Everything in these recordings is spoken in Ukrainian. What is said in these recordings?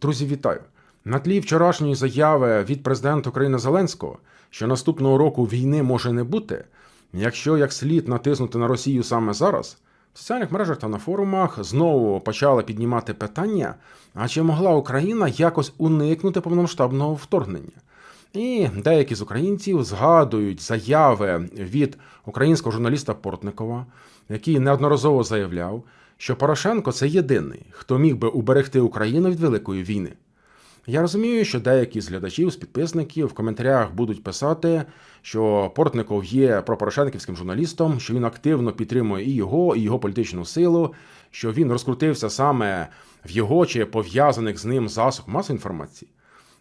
Друзі, вітаю! На тлі вчорашньої заяви від президента України Зеленського, що наступного року війни може не бути, якщо як слід натиснути на Росію саме зараз, в соціальних мережах та на форумах знову почали піднімати питання: а чи могла Україна якось уникнути повномасштабного вторгнення? І деякі з українців згадують заяви від українського журналіста Портникова, який неодноразово заявляв, що Порошенко це єдиний, хто міг би уберегти Україну від великої війни. Я розумію, що деякі з глядачів, з підписників в коментарях будуть писати, що Портников є пропорошенківським журналістом, що він активно підтримує і його, і його політичну силу, що він розкрутився саме в його чи пов'язаних з ним засобах масової інформації.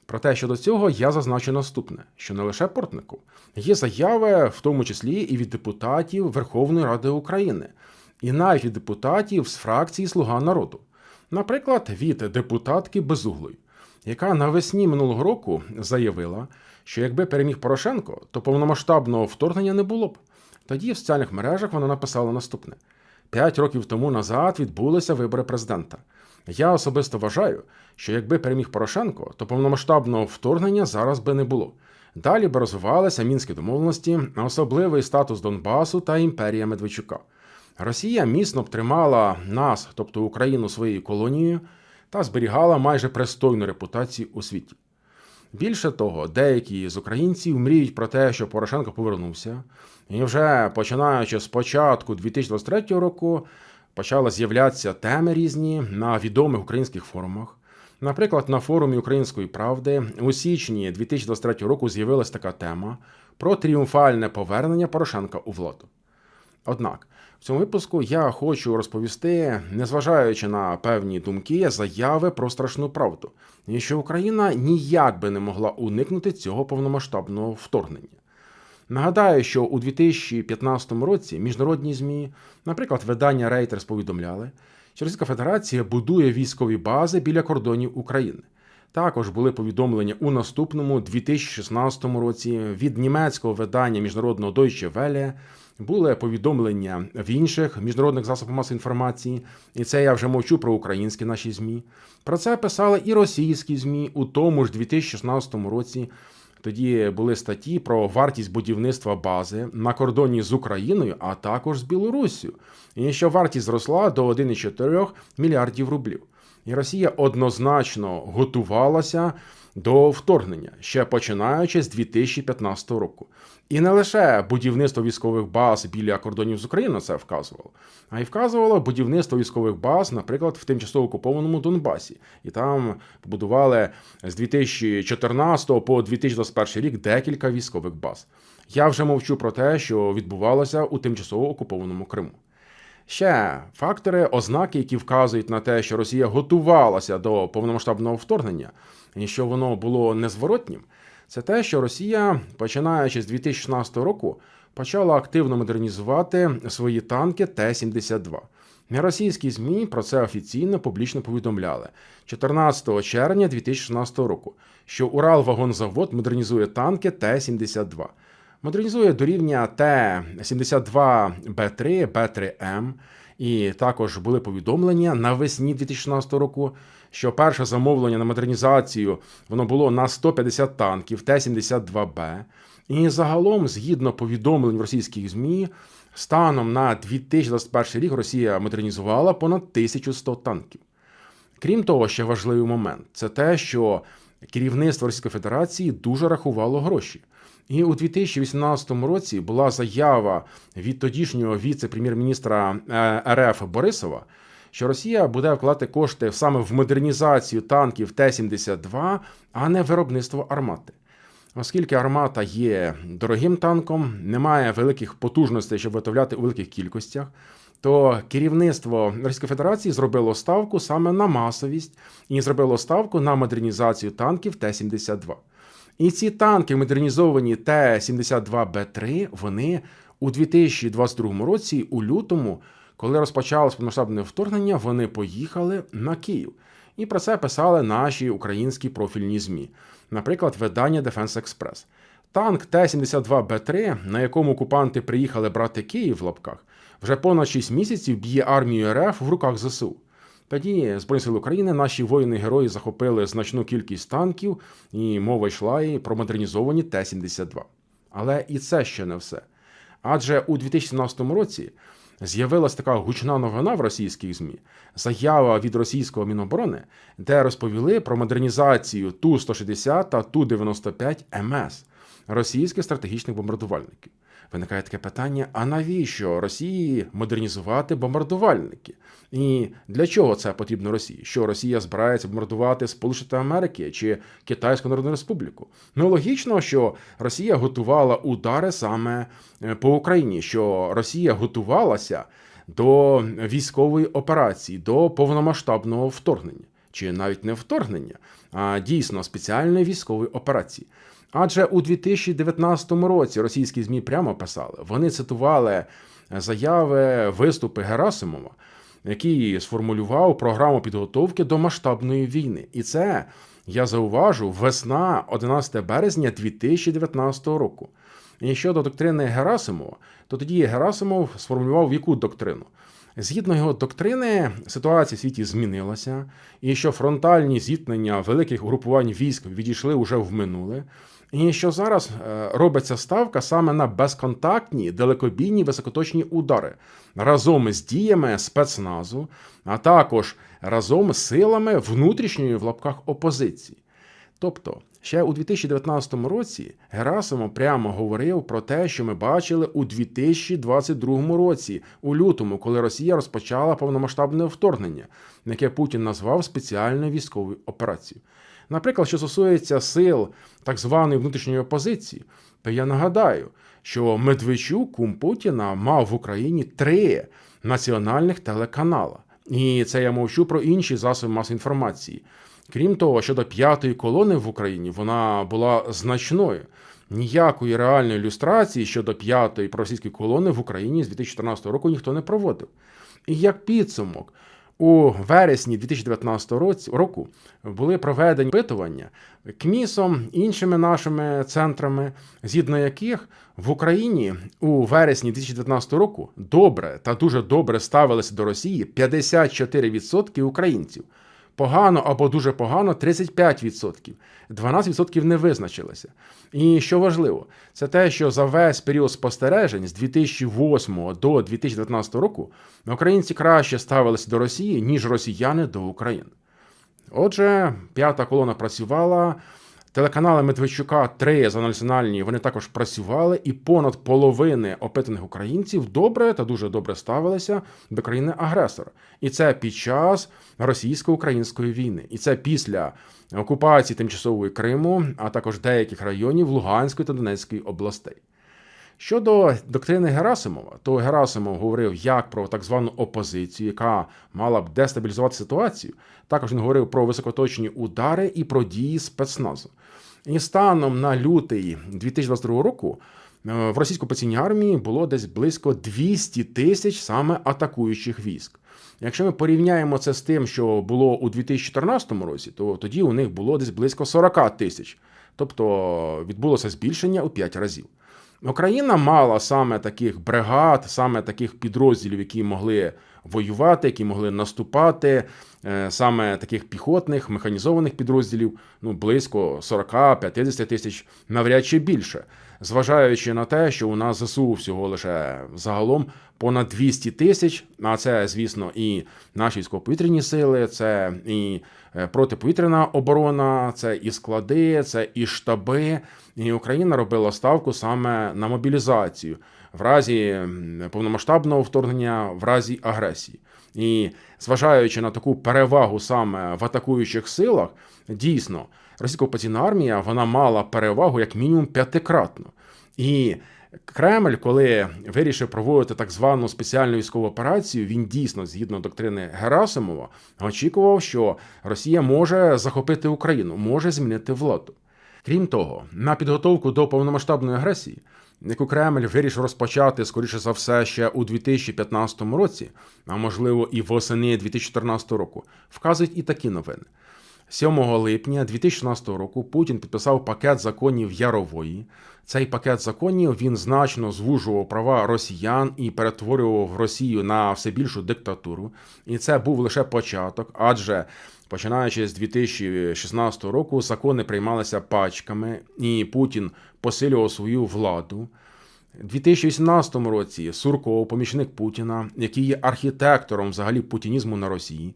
Проте щодо цього я зазначу наступне: що не лише Портников, є заяви, в тому числі і від депутатів Верховної Ради України, і навіть депутатів з фракції Слуга народу, наприклад, від депутатки Безуглої, яка навесні минулого року заявила, що якби переміг Порошенко, то повномасштабного вторгнення не було б. Тоді в соціальних мережах вона написала наступне: п'ять років тому назад відбулися вибори президента. Я особисто вважаю, що якби переміг Порошенко, то повномасштабного вторгнення зараз би не було. Далі би розвивалися мінські домовленості, особливий статус Донбасу та імперія Медведчука. Росія міцно б тримала нас, тобто Україну, своєю колонією, та зберігала майже пристойну репутацію у світі. Більше того, деякі з українців мріють про те, що Порошенко повернувся, і вже починаючи з початку 2023 року почали з'являтися теми різні на відомих українських форумах. Наприклад, на форумі Української правди у січні 2023 року з'явилася така тема про тріумфальне повернення Порошенка у владу. Однак в цьому випуску я хочу розповісти, незважаючи на певні думки, заяви про страшну правду, і що Україна ніяк би не могла уникнути цього повномасштабного вторгнення. Нагадаю, що у 2015 році міжнародні ЗМІ, наприклад, видання Reuters повідомляли, що Російська Федерація будує військові бази біля кордонів України. Також були повідомлення у наступному 2016 році від німецького видання міжнародного Deutsche Welle, були повідомлення в інших міжнародних засобах масової інформації, і це я вже мовчу про українські наші ЗМІ. Про це писали і російські ЗМІ у тому ж 2016 році. Тоді були статті про вартість будівництва бази на кордоні з Україною, а також з Білоруссю. І що вартість зросла до 1,4 мільярдів рублів. І Росія однозначно готувалася до вторгнення ще починаючи з 2015 року. І не лише будівництво військових баз біля кордонів з Україною це вказувало, а й вказувало будівництво військових баз, наприклад, в тимчасово окупованому Донбасі. І там побудували з 2014 по 2021 рік декілька військових баз. Я вже мовчу про те, що відбувалося у тимчасово окупованому Криму. Ще фактори, ознаки, які вказують на те, що Росія готувалася до повномасштабного вторгнення, і що воно було незворотнім, це те, що Росія, починаючи з 2016 року, почала активно модернізувати свої танки Т-72. Російські ЗМІ про це офіційно публічно повідомляли 14 червня 2016 року, що Уралвагонзавод модернізує танки Т-72. Модернізує до рівня Т-72Б3, Б3М. І також були повідомлення навесні 2016 року, що перше замовлення на модернізацію воно було на 150 танків Т-72Б. І загалом, згідно повідомлень в російських ЗМІ, станом на 2021 рік Росія модернізувала понад 1100 танків. Крім того, ще важливий момент це те, що керівництво Російської Федерації дуже рахувало гроші. І у 2018 році була заява від тодішнього віце-прем'єр-міністра е, РФ Борисова, що Росія буде вкладати кошти саме в модернізацію танків Т-72, а не виробництво армати. Оскільки армата є дорогим танком, немає великих потужностей, щоб виготовляти у великих кількостях, то керівництво Російської Федерації зробило ставку саме на масовість і зробило ставку на модернізацію танків Т-72. І ці танки, модернізовані Т-72Б3, вони у 2022 році, у лютому, коли розпочалось повномасштабне вторгнення, вони поїхали на Київ. І про це писали наші українські профільні ЗМІ, наприклад, видання Defense Express. Танк Т-72Б3, на якому окупанти приїхали брати Київ в лапках, вже понад 6 місяців б'є армію РФ в руках ЗСУ. Тоді Збройні сили України, наші воїни-герої захопили значну кількість танків, і мова йшла і про модернізовані Т-72. Але і це ще не все. Адже у 2017 році з'явилась така гучна новина в російських ЗМІ, заява від російського міноборони, де розповіли про модернізацію Ту-160 та Ту-95 МС російських стратегічних бомбардувальників. Виникає таке питання: а навіщо Росії модернізувати бомбардувальники? І для чого це потрібно Росії? Що Росія збирається бомбардувати Сполучені Америки чи Китайську Народну Республіку? Ну логічно, що Росія готувала удари саме е, по Україні, що Росія готувалася до військової операції, до повномасштабного вторгнення, чи навіть не вторгнення, а дійсно спеціальної військової операції. Адже у 2019 році російські змі прямо писали, вони цитували заяви, виступи Герасимова, який сформулював програму підготовки до масштабної війни. І це я зауважу весна 11 березня 2019 року. І щодо доктрини Герасимова, то тоді Герасимов сформулював яку доктрину. Згідно його доктрини, ситуація в світі змінилася, і що фронтальні зіткнення великих групувань військ відійшли уже в минуле. І що зараз е, робиться ставка саме на безконтактні далекобійні високоточні удари разом з діями спецназу, а також разом з силами внутрішньої в лапках опозиції. Тобто, ще у 2019 році Герасимов прямо говорив про те, що ми бачили у 2022 році, у лютому, коли Росія розпочала повномасштабне вторгнення, яке Путін назвав спеціальною військовою операцією. Наприклад, що стосується сил так званої внутрішньої опозиції, то я нагадаю, що Медведчук, кум Путіна, мав в Україні три національних телеканала. І це я мовчу про інші засоби масової інформації. Крім того, щодо п'ятої колони в Україні вона була значною. Ніякої реальної ілюстрації щодо п'ятої проросійської колони в Україні з 2014 року ніхто не проводив. І як підсумок, у вересні 2019 року були проведені опитування КМІСом іншими нашими центрами, згідно яких в Україні у вересні 2019 року добре та дуже добре ставилися до Росії 54% українців погано або дуже погано 35%. 12% не визначилося. І що важливо, це те, що за весь період спостережень з 2008 до 2019 року українці краще ставилися до Росії, ніж росіяни до України. Отже, п'ята колона працювала. Телеканали Медведчука 3 національні вони також працювали, і понад половини опитаних українців добре та дуже добре ставилися до країни-агресора. І це під час російсько-української війни. І це після окупації тимчасової Криму, а також деяких районів Луганської та Донецької областей. Щодо доктрини Герасимова, то Герасимов говорив як про так звану опозицію, яка мала б дестабілізувати ситуацію. Також він говорив про високоточні удари і про дії спецназу. І станом на лютий 2022 року е, в російсько окупаційній армії було десь близько 200 тисяч саме атакуючих військ. Якщо ми порівняємо це з тим, що було у 2014 році, то тоді у них було десь близько 40 тисяч. Тобто відбулося збільшення у 5 разів. Україна мала саме таких бригад, саме таких підрозділів, які могли воювати, які могли наступати, е, саме таких піхотних, механізованих підрозділів, ну близько 40-50 тисяч, навряд чи більше. Зважаючи на те, що у нас ЗСУ всього лише загалом понад 200 тисяч, а це, звісно, і наші військово-повітряні сили, це і е, протиповітряна оборона, це і склади, це і штаби. І Україна робила ставку саме на мобілізацію в разі повномасштабного вторгнення, в разі агресії. І зважаючи на таку перевагу саме в атакуючих силах, дійсно російська окупаційна армія вона мала перевагу як мінімум п'ятикратно. І Кремль, коли вирішив проводити так звану спеціальну військову операцію, він дійсно, згідно доктрини Герасимова, очікував, що Росія може захопити Україну, може змінити владу. Крім того, на підготовку до повномасштабної агресії, яку Кремль вирішив розпочати, скоріше за все, ще у 2015 році, а можливо і восени 2014 року, вказують і такі новини. 7 липня 2016 року Путін підписав пакет законів Ярової. Цей пакет законів він значно звужував права росіян і перетворював Росію на все більшу диктатуру. І це був лише початок, адже починаючи з 2016 року закони приймалися пачками, і Путін посилював свою владу. У 2018 році Сурков, помічник Путіна, який є архітектором взагалі путінізму на Росії.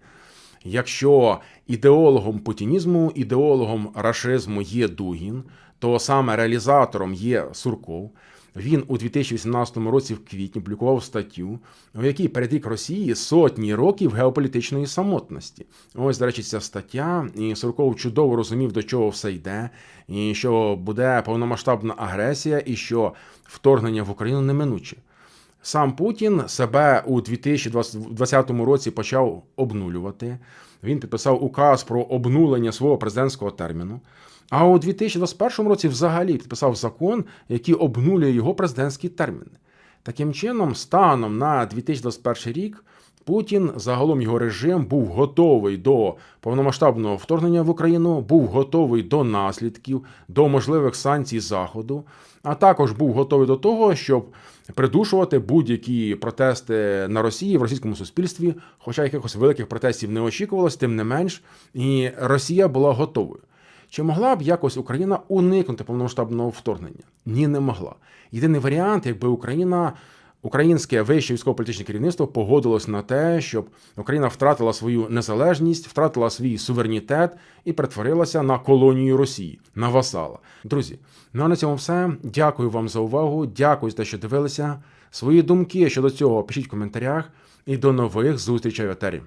Якщо ідеологом путінізму, ідеологом рашизму є Дугін, то саме реалізатором є Сурков. Він у 2018 році в квітні публікував статтю, у якій передрік Росії сотні років геополітичної самотності. Ось, до речі, ця стаття, і Сурков чудово розумів, до чого все йде, і що буде повномасштабна агресія, і що вторгнення в Україну неминуче. Сам Путін себе у 2020 році почав обнулювати. Він підписав указ про обнулення свого президентського терміну. А у 2021 році взагалі підписав закон, який обнулює його президентські терміни. Таким чином, станом на 2021 рік Путін, загалом його режим, був готовий до повномасштабного вторгнення в Україну, був готовий до наслідків, до можливих санкцій Заходу, а також був готовий до того, щоб придушувати будь-які протести на Росії в російському суспільстві, хоча якихось великих протестів не очікувалось, тим не менш, і Росія була готовою. Чи могла б якось Україна уникнути повномасштабного вторгнення? Ні, не могла. Єдиний варіант, якби Україна, українське вище військово-політичне керівництво погодилось на те, щоб Україна втратила свою незалежність, втратила свій суверенітет і перетворилася на колонію Росії, на васала. Друзі, ну а на цьому все. Дякую вам за увагу. Дякую за те, що дивилися. Свої думки щодо цього пишіть в коментарях. І до нових зустрічей в етері.